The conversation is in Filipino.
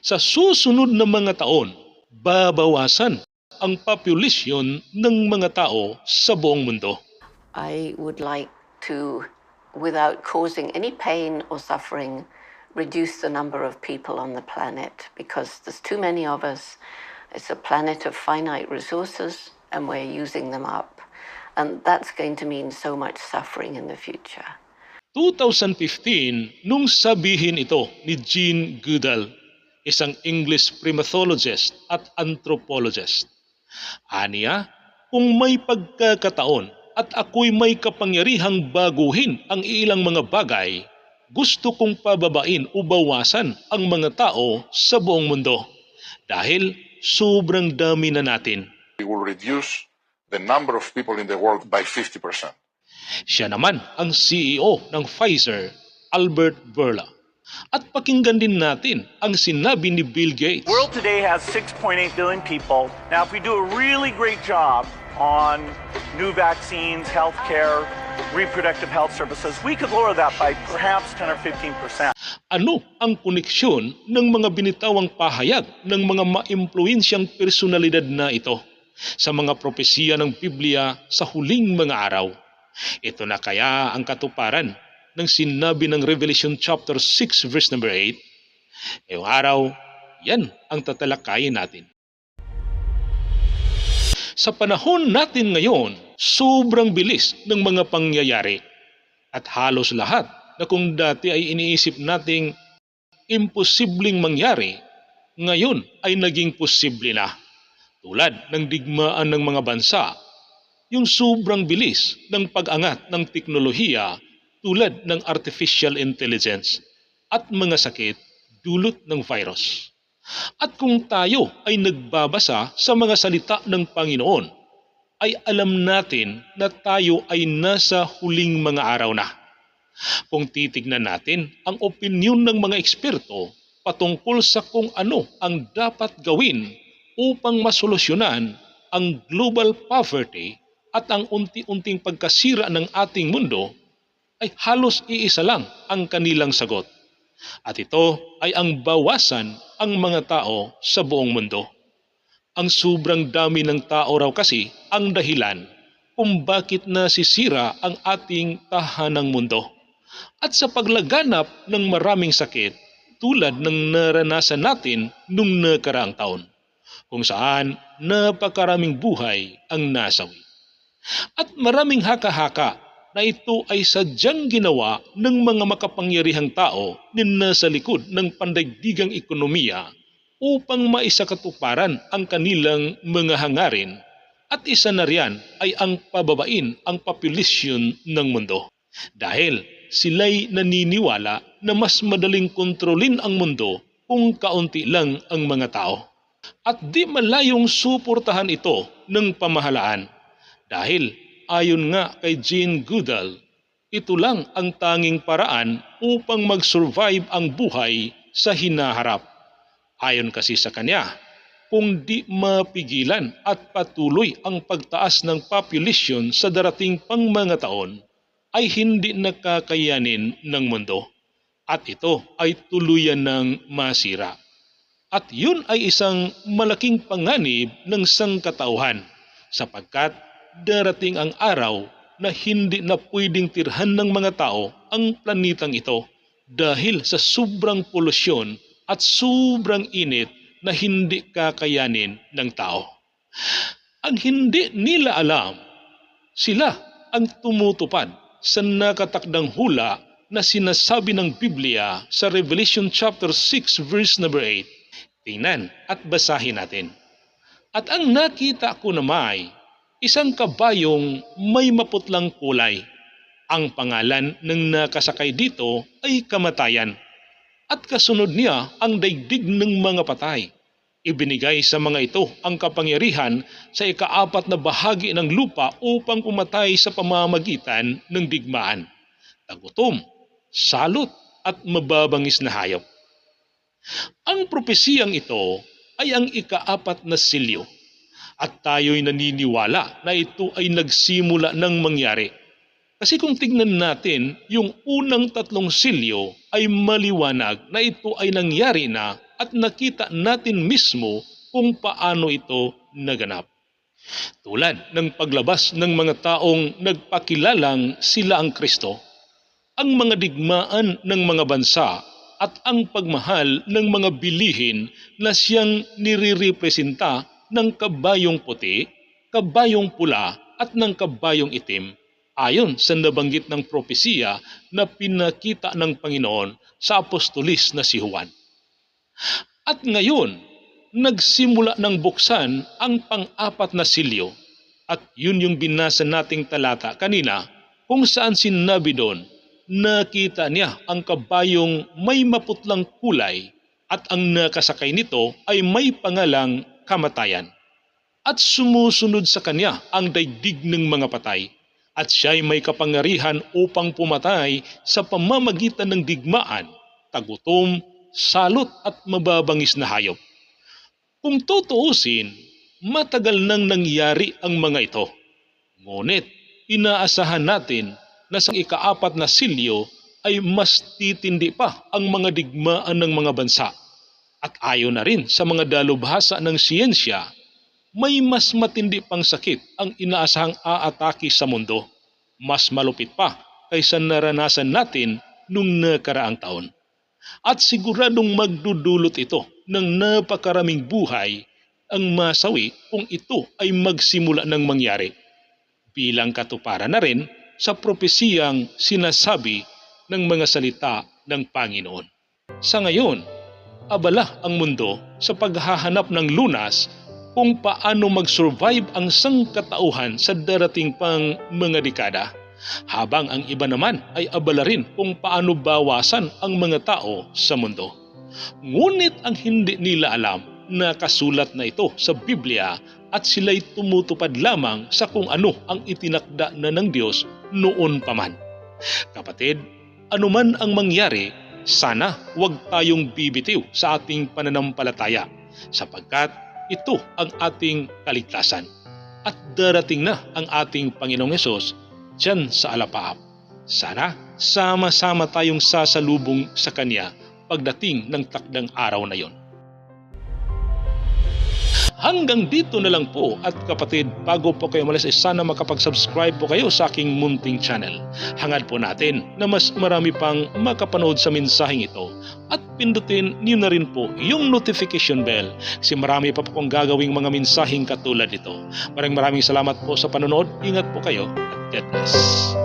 Sa susunod na mga taon, babawasan ang populasyon ng mga tao sa buong mundo. I would like to, without causing any pain or suffering, reduce the number of people on the planet because there's too many of us. It's a planet of finite resources and we're using them up. And that's going to mean so much suffering in the future. 2015 nung sabihin ito ni Jean Goodall, isang English primatologist at anthropologist. Aniya, kung may pagkakataon at ako'y may kapangyarihang baguhin ang ilang mga bagay, gusto kong pababain o bawasan ang mga tao sa buong mundo. Dahil sobrang dami na natin. we will reduce the number of people in the world by 50%. Siya naman ang CEO ng Pfizer, Albert Bourla. At pakinggan din natin ang sinabi ni Bill Gates. World today has 6.8 billion people. Now, if we do a really great job on new vaccines, healthcare, reproductive health services, we could lower that by perhaps 10 or 15 percent. Ano ang koneksyon ng mga binitawang pahayag ng mga maimpluwensyang personalidad na ito sa mga propesiya ng Biblia sa huling mga araw? Ito na kaya ang katuparan ng sinabi ng Revelation chapter 6 verse number 8? Ngayong araw, yan ang tatalakayin natin. Sa panahon natin ngayon, sobrang bilis ng mga pangyayari at halos lahat na kung dati ay iniisip nating imposibleng mangyari, ngayon ay naging posible na. Tulad ng digmaan ng mga bansa, yung sobrang bilis ng pag-angat ng teknolohiya tulad ng artificial intelligence at mga sakit dulot ng virus. At kung tayo ay nagbabasa sa mga salita ng Panginoon, ay alam natin na tayo ay nasa huling mga araw na. Kung titignan natin ang opinyon ng mga eksperto patungkol sa kung ano ang dapat gawin upang masolusyonan ang global poverty at ang unti-unting pagkasira ng ating mundo, ay halos iisa lang ang kanilang sagot. At ito ay ang bawasan ang mga tao sa buong mundo. Ang sobrang dami ng tao raw kasi ang dahilan kung bakit nasisira ang ating tahanang mundo. At sa paglaganap ng maraming sakit tulad ng naranasan natin nung nakaraang taon, kung saan napakaraming buhay ang nasawi. At maraming haka-haka na ito ay sadyang ginawa ng mga makapangyarihang tao na nasa likod ng pandaigdigang ekonomiya upang maisakatuparan ang kanilang mga hangarin at isa na riyan ay ang pababain ang populasyon ng mundo. Dahil sila'y naniniwala na mas madaling kontrolin ang mundo kung kaunti lang ang mga tao. At di malayong suportahan ito ng pamahalaan dahil ayon nga kay Jean Goodall, ito lang ang tanging paraan upang mag-survive ang buhay sa hinaharap. Ayon kasi sa kanya, kung di mapigilan at patuloy ang pagtaas ng population sa darating pang mga taon, ay hindi nakakayanin ng mundo. At ito ay tuluyan ng masira. At yun ay isang malaking panganib ng sangkatauhan sapagkat darating ang araw na hindi na pwedeng tirhan ng mga tao ang planetang ito dahil sa sobrang polusyon at sobrang init na hindi kakayanin ng tao. Ang hindi nila alam, sila ang tumutupad sa nakatakdang hula na sinasabi ng Biblia sa Revelation chapter 6 verse number 8. Tingnan at basahin natin. At ang nakita ko na may isang kabayong may maputlang kulay. Ang pangalan ng nakasakay dito ay kamatayan. At kasunod niya ang daigdig ng mga patay. Ibinigay sa mga ito ang kapangyarihan sa ikaapat na bahagi ng lupa upang pumatay sa pamamagitan ng digmaan. Tagutom, salot at mababangis na hayop. Ang propesiyang ito ay ang ikaapat na silyo at tayo'y naniniwala na ito ay nagsimula ng mangyari. Kasi kung tignan natin, yung unang tatlong silyo ay maliwanag na ito ay nangyari na at nakita natin mismo kung paano ito naganap. Tulad ng paglabas ng mga taong nagpakilalang sila ang Kristo, ang mga digmaan ng mga bansa at ang pagmahal ng mga bilihin na siyang nirirepresenta ng kabayong puti, kabayong pula at ng kabayong itim ayon sa nabanggit ng propesiya na pinakita ng Panginoon sa apostolis na si Juan. At ngayon, nagsimula ng buksan ang pang-apat na silyo at yun yung binasa nating talata kanina kung saan sinabi doon, nakita niya ang kabayong may maputlang kulay at ang nakasakay nito ay may pangalang kamatayan. At sumusunod sa kanya ang daigdig ng mga patay at siya'y may kapangyarihan upang pumatay sa pamamagitan ng digmaan, tagutom, salot at mababangis na hayop. Kung tutuusin, matagal nang nangyari ang mga ito. Ngunit inaasahan natin na sa ikaapat na silyo ay mas titindi pa ang mga digmaan ng mga bansa. At ayon na rin sa mga dalubhasa ng siyensya, may mas matindi pang sakit ang inaasahang aatake sa mundo. Mas malupit pa kaysa naranasan natin nung nakaraang taon. At siguradong magdudulot ito ng napakaraming buhay ang masawi kung ito ay magsimula ng mangyari. Bilang katuparan na rin sa propesiyang sinasabi ng mga salita ng Panginoon. Sa ngayon, abala ang mundo sa paghahanap ng lunas kung paano mag-survive ang sangkatauhan sa darating pang mga dekada, habang ang iba naman ay abala rin kung paano bawasan ang mga tao sa mundo. Ngunit ang hindi nila alam na kasulat na ito sa Biblia at sila'y tumutupad lamang sa kung ano ang itinakda na ng Diyos noon pa man. Kapatid, anuman ang mangyari, sana huwag tayong bibitiw sa ating pananampalataya sapagkat ito ang ating kaligtasan. At darating na ang ating Panginoong Yesus dyan sa alapaap. Sana sama-sama tayong sasalubong sa Kanya pagdating ng takdang araw na yon. Hanggang dito na lang po at kapatid, bago po kayo malas ay sana makapag-subscribe po kayo sa aking munting channel. Hangad po natin na mas marami pang makapanood sa mensaheng ito at pindutin niyo na rin po yung notification bell kasi marami pa po kong gagawing mga mensaheng katulad nito. Maraming maraming salamat po sa panonood. Ingat po kayo at God bless.